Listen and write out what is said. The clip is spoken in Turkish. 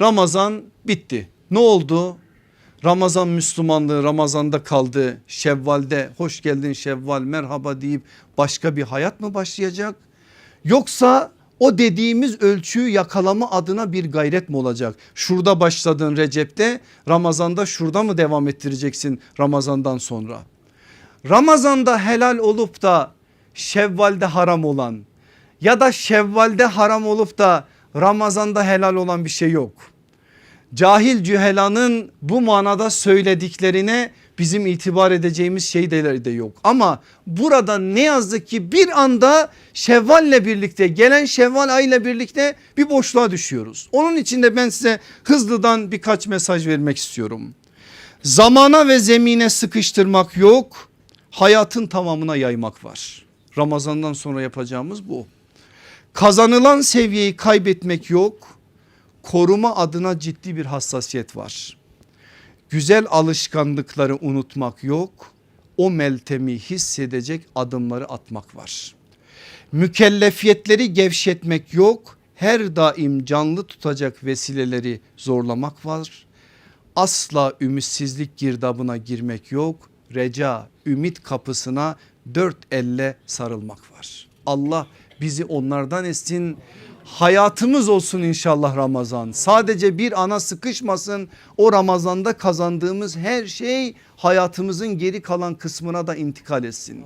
Ramazan bitti. Ne oldu? Ramazan Müslümanlığı Ramazan'da kaldı. Şevval'de hoş geldin Şevval merhaba deyip başka bir hayat mı başlayacak? Yoksa o dediğimiz ölçüyü yakalama adına bir gayret mi olacak? Şurada başladın Recep'te Ramazan'da şurada mı devam ettireceksin Ramazan'dan sonra? Ramazan'da helal olup da Şevval'de haram olan ya da Şevval'de haram olup da Ramazan'da helal olan bir şey yok. Cahil cühelanın bu manada söylediklerine bizim itibar edeceğimiz şeyler de yok. Ama burada ne yazık ki bir anda Şevval'le birlikte gelen Şevval ayıyla birlikte bir boşluğa düşüyoruz. Onun için de ben size hızlıdan birkaç mesaj vermek istiyorum. Zamana ve zemine sıkıştırmak yok hayatın tamamına yaymak var. Ramazandan sonra yapacağımız bu. Kazanılan seviyeyi kaybetmek yok. Koruma adına ciddi bir hassasiyet var. Güzel alışkanlıkları unutmak yok. O meltemi hissedecek adımları atmak var. Mükellefiyetleri gevşetmek yok. Her daim canlı tutacak vesileleri zorlamak var. Asla ümitsizlik girdabına girmek yok. Reca, ümit kapısına dört elle sarılmak var. Allah bizi onlardan etsin. Hayatımız olsun inşallah Ramazan. Sadece bir ana sıkışmasın. O Ramazanda kazandığımız her şey hayatımızın geri kalan kısmına da intikal etsin.